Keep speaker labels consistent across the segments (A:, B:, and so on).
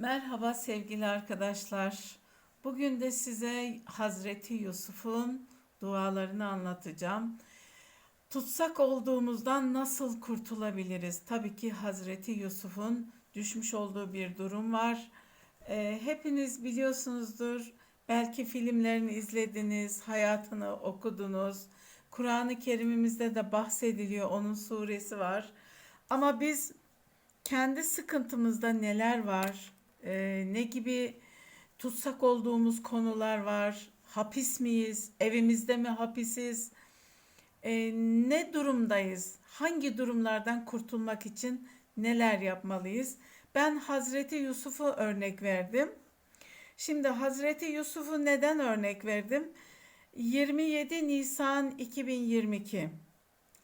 A: Merhaba sevgili arkadaşlar. Bugün de size Hazreti Yusuf'un dualarını anlatacağım. Tutsak olduğumuzdan nasıl kurtulabiliriz? Tabii ki Hazreti Yusuf'un düşmüş olduğu bir durum var. Ee, hepiniz biliyorsunuzdur. Belki filmlerini izlediniz, hayatını okudunuz. Kur'an-ı Kerim'imizde de bahsediliyor. Onun suresi var. Ama biz kendi sıkıntımızda neler var? Ee, ne gibi tutsak olduğumuz konular var? Hapis miyiz? Evimizde mi hapisiz? Ee, ne durumdayız? Hangi durumlardan kurtulmak için neler yapmalıyız? Ben Hazreti Yusuf'u örnek verdim. Şimdi Hazreti Yusuf'u neden örnek verdim? 27 Nisan 2022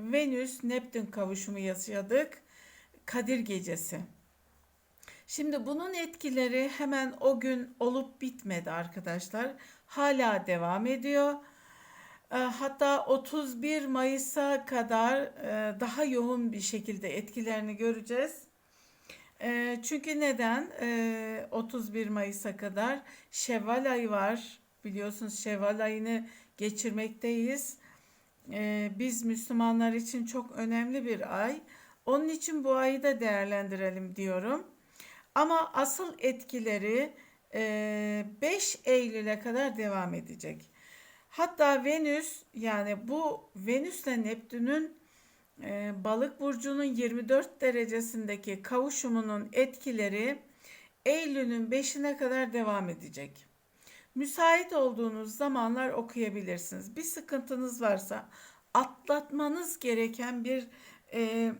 A: Venüs Neptün kavuşumu yaşadık. Kadir Gecesi. Şimdi bunun etkileri hemen o gün olup bitmedi arkadaşlar. Hala devam ediyor. E, Hatta 31 Mayıs'a kadar e, daha yoğun bir şekilde etkilerini göreceğiz. E, Çünkü neden? E, 31 Mayıs'a kadar Şevval ayı var. Biliyorsunuz Şevval ayını geçirmekteyiz. Biz Müslümanlar için çok önemli bir ay. Onun için bu ayı da değerlendirelim diyorum. Ama asıl etkileri e, 5 Eylül'e kadar devam edecek. Hatta Venüs yani bu Venüs'le Neptün'ün e, Balık burcunun 24 derecesindeki kavuşumunun etkileri Eylül'ün 5'ine kadar devam edecek. Müsait olduğunuz zamanlar okuyabilirsiniz. Bir sıkıntınız varsa atlatmanız gereken bir e,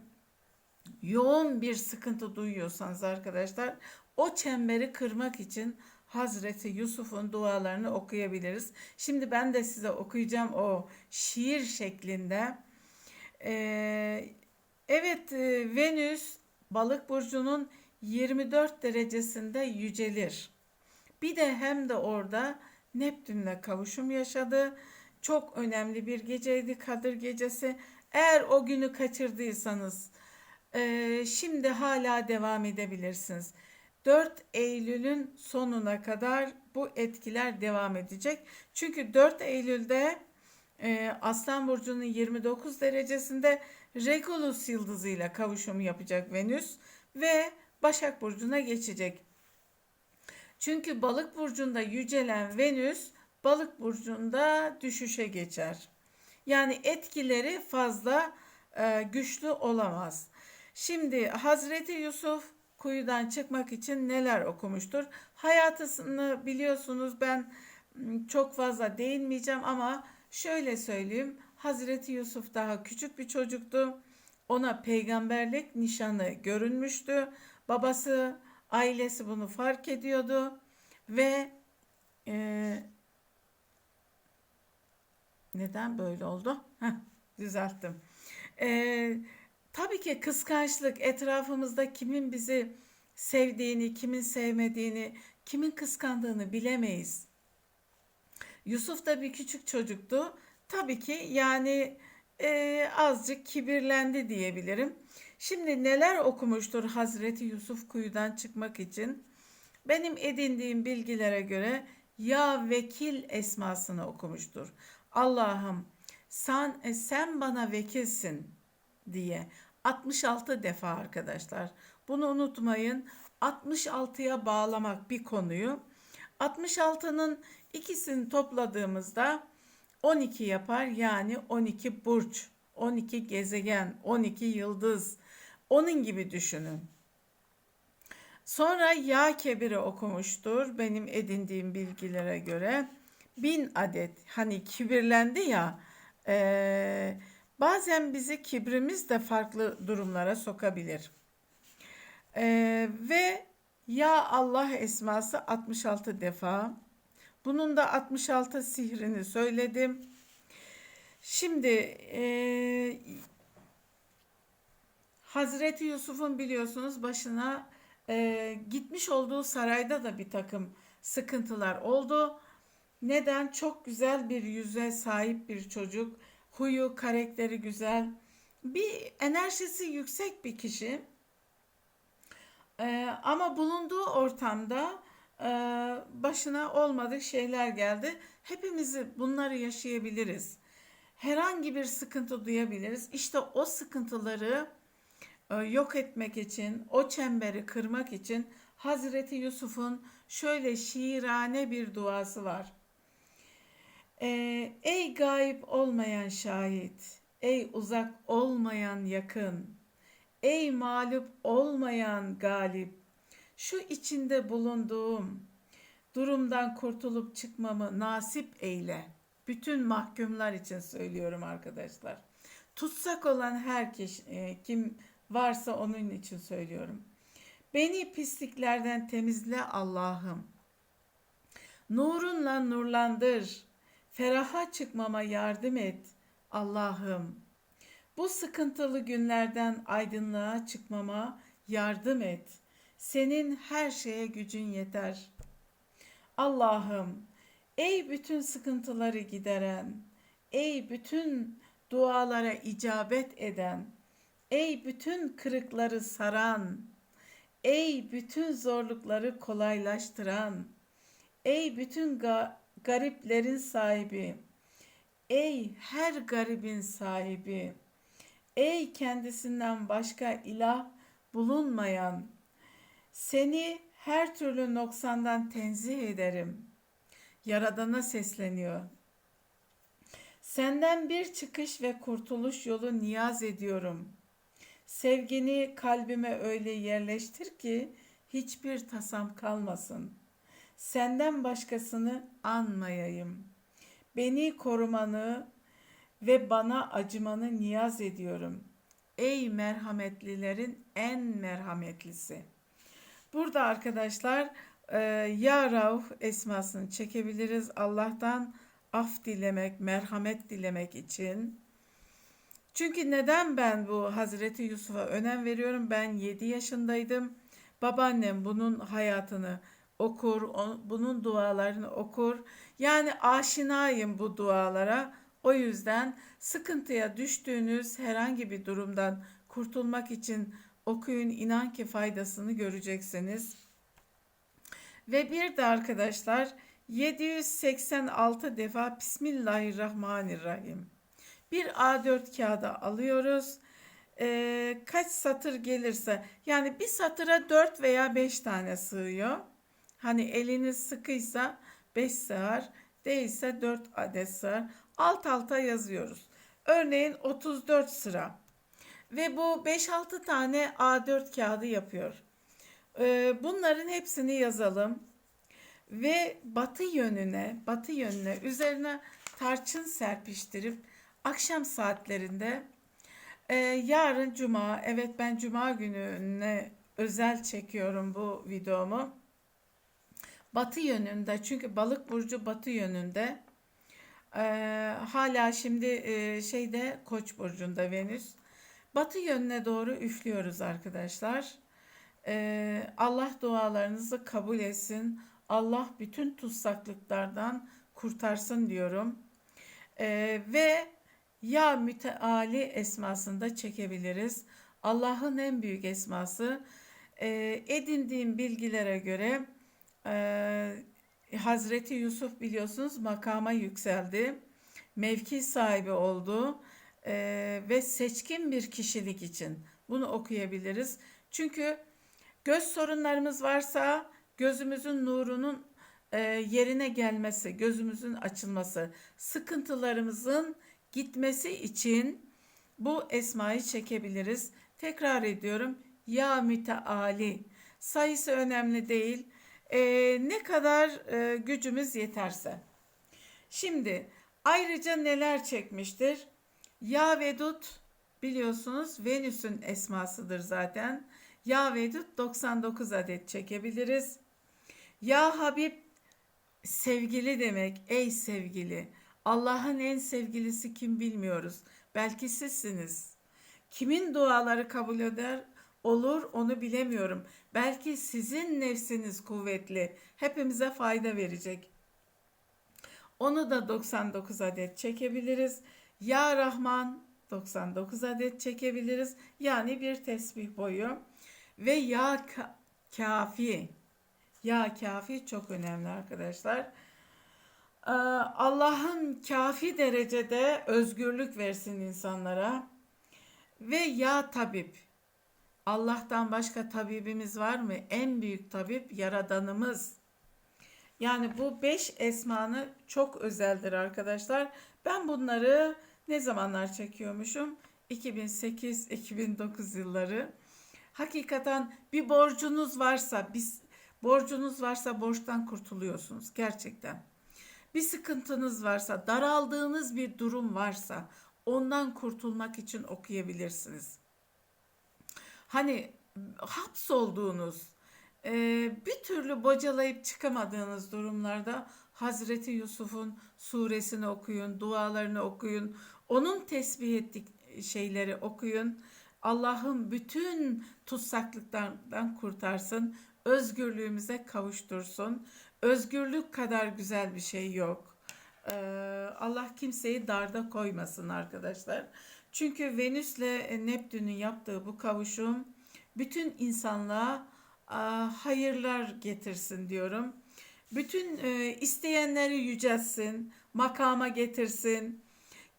A: yoğun bir sıkıntı duyuyorsanız arkadaşlar o çemberi kırmak için Hazreti Yusuf'un dualarını okuyabiliriz. Şimdi ben de size okuyacağım o şiir şeklinde. Ee, evet e, Venüs balık burcunun 24 derecesinde yücelir. Bir de hem de orada Neptün'le kavuşum yaşadı. Çok önemli bir geceydi Kadir Gecesi. Eğer o günü kaçırdıysanız şimdi hala devam edebilirsiniz. 4 Eylül'ün sonuna kadar bu etkiler devam edecek. Çünkü 4 Eylül'de Aslan Burcu'nun 29 derecesinde Regulus yıldızıyla kavuşum yapacak Venüs ve Başak Burcu'na geçecek. Çünkü Balık Burcu'nda yücelen Venüs Balık Burcu'nda düşüşe geçer. Yani etkileri fazla güçlü olamaz. Şimdi Hazreti Yusuf kuyudan çıkmak için neler okumuştur? Hayatını biliyorsunuz ben çok fazla değinmeyeceğim ama şöyle söyleyeyim. Hazreti Yusuf daha küçük bir çocuktu. Ona peygamberlik nişanı görünmüştü. Babası, ailesi bunu fark ediyordu ve e, neden böyle oldu? Heh, düzelttim. E, Tabii ki kıskançlık etrafımızda kimin bizi sevdiğini, kimin sevmediğini, kimin kıskandığını bilemeyiz. Yusuf da bir küçük çocuktu. Tabii ki yani e, azıcık kibirlendi diyebilirim. Şimdi neler okumuştur Hazreti Yusuf kuyudan çıkmak için? Benim edindiğim bilgilere göre ya vekil esmasını okumuştur. Allah'ım sen, e, sen bana vekilsin diye 66 defa arkadaşlar. Bunu unutmayın. 66'ya bağlamak bir konuyu. 66'nın ikisini topladığımızda 12 yapar. Yani 12 burç, 12 gezegen, 12 yıldız. Onun gibi düşünün. Sonra yağ kebiri okumuştur benim edindiğim bilgilere göre. Bin adet hani kibirlendi ya eee Bazen bizi kibrimiz de farklı durumlara sokabilir. Ee, ve ya Allah esması 66 defa. Bunun da 66 sihrini söyledim. Şimdi e, Hazreti Yusuf'un biliyorsunuz başına e, gitmiş olduğu sarayda da bir takım sıkıntılar oldu. Neden? Çok güzel bir yüze sahip bir çocuk huyu, karakteri güzel, bir enerjisi yüksek bir kişi. Ee, ama bulunduğu ortamda e, başına olmadık şeyler geldi. Hepimizi bunları yaşayabiliriz. Herhangi bir sıkıntı duyabiliriz. İşte o sıkıntıları e, yok etmek için, o çemberi kırmak için Hazreti Yusuf'un şöyle şiirane bir duası var. Ee, ey gayip olmayan şahit, ey uzak olmayan yakın, ey mağlup olmayan galip, şu içinde bulunduğum durumdan kurtulup çıkmamı nasip eyle. Bütün mahkumlar için söylüyorum arkadaşlar. Tutsak olan herkes e, kim varsa onun için söylüyorum. Beni pisliklerden temizle Allah'ım. Nurunla nurlandır. Feraha çıkmama yardım et Allah'ım. Bu sıkıntılı günlerden aydınlığa çıkmama yardım et. Senin her şeye gücün yeter. Allah'ım, ey bütün sıkıntıları gideren, ey bütün dualara icabet eden, ey bütün kırıkları saran, ey bütün zorlukları kolaylaştıran, ey bütün gariplerin sahibi, ey her garibin sahibi, ey kendisinden başka ilah bulunmayan, seni her türlü noksandan tenzih ederim. Yaradana sesleniyor. Senden bir çıkış ve kurtuluş yolu niyaz ediyorum. Sevgini kalbime öyle yerleştir ki hiçbir tasam kalmasın. Senden başkasını anmayayım. Beni korumanı ve bana acımanı niyaz ediyorum. Ey merhametlilerin en merhametlisi. Burada arkadaşlar e, Ya Rauf esmasını çekebiliriz. Allah'tan af dilemek, merhamet dilemek için. Çünkü neden ben bu Hazreti Yusuf'a önem veriyorum? Ben 7 yaşındaydım. Babaannem bunun hayatını okur, bunun dualarını okur. Yani aşinayım bu dualara. O yüzden sıkıntıya düştüğünüz herhangi bir durumdan kurtulmak için okuyun inan ki faydasını göreceksiniz. Ve bir de arkadaşlar 786 defa Bismillahirrahmanirrahim. Bir A4 kağıda alıyoruz. Ee, kaç satır gelirse yani bir satıra 4 veya 5 tane sığıyor. Hani eliniz sıkıysa 5 sığar, değilse 4 adet sığar. Alt alta yazıyoruz. Örneğin 34 sıra. Ve bu 5-6 tane A4 kağıdı yapıyor. Ee, bunların hepsini yazalım. Ve batı yönüne, batı yönüne üzerine tarçın serpiştirip akşam saatlerinde e, yarın cuma, evet ben cuma gününe özel çekiyorum bu videomu. Batı yönünde çünkü balık burcu batı yönünde. E, hala şimdi e, şeyde koç burcunda Venüs. Batı yönüne doğru üflüyoruz arkadaşlar. Ee, Allah dualarınızı kabul etsin. Allah bütün tutsaklıklardan kurtarsın diyorum. Ee, ve ya müteali esmasında çekebiliriz. Allah'ın en büyük esması. Ee, edindiğim bilgilere göre e, Hazreti Yusuf biliyorsunuz makama yükseldi. Mevki sahibi oldu e, ve seçkin bir kişilik için bunu okuyabiliriz. Çünkü göz sorunlarımız varsa gözümüzün nurunun e, yerine gelmesi, gözümüzün açılması, sıkıntılarımızın gitmesi için bu esmayı çekebiliriz. Tekrar ediyorum. Ya müteali. Sayısı önemli değil. E, ne kadar e, gücümüz yeterse. Şimdi ayrıca neler çekmiştir? Ya Vedut biliyorsunuz Venüs'ün esmasıdır zaten. Ya Vedut 99 adet çekebiliriz. Ya Habib sevgili demek. Ey sevgili. Allah'ın en sevgilisi kim bilmiyoruz. Belki sizsiniz. Kimin duaları kabul eder olur onu bilemiyorum. Belki sizin nefsiniz kuvvetli. Hepimize fayda verecek. Onu da 99 adet çekebiliriz. Ya Rahman 99 adet çekebiliriz. Yani bir tesbih boyu. Ve Ya kafi. Ya kafi çok önemli arkadaşlar. Ee, Allah'ın kafi derecede özgürlük versin insanlara. Ve ya tabip. Allah'tan başka tabibimiz var mı? En büyük tabip yaradanımız. Yani bu beş esmanı çok özeldir arkadaşlar. Ben bunları ne zamanlar çekiyormuşum? 2008-2009 yılları. Hakikaten bir borcunuz varsa, biz borcunuz varsa borçtan kurtuluyorsunuz gerçekten. Bir sıkıntınız varsa, daraldığınız bir durum varsa ondan kurtulmak için okuyabilirsiniz. Hani hapsolduğunuz, e, bir türlü bocalayıp çıkamadığınız durumlarda Hazreti Yusuf'un suresini okuyun, dualarını okuyun, onun tesbih ettik şeyleri okuyun. Allah'ın bütün tutsaklıklardan kurtarsın, özgürlüğümüze kavuştursun. Özgürlük kadar güzel bir şey yok. Ee, Allah kimseyi darda koymasın arkadaşlar. Çünkü Venüs'le Neptün'ün yaptığı bu kavuşum bütün insanlığa hayırlar getirsin diyorum. Bütün e, isteyenleri yücelsin, makama getirsin,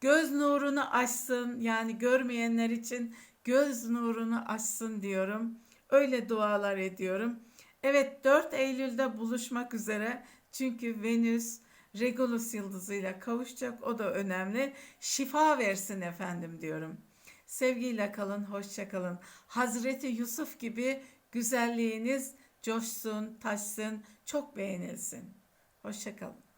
A: göz nurunu açsın. Yani görmeyenler için göz nurunu açsın diyorum. Öyle dualar ediyorum. Evet 4 Eylül'de buluşmak üzere. Çünkü Venüs Regulus yıldızıyla kavuşacak. O da önemli. Şifa versin efendim diyorum. Sevgiyle kalın, hoşça kalın. Hazreti Yusuf gibi güzelliğiniz coşsun, taşsın, çok beğenilsin. Hoşça kalın.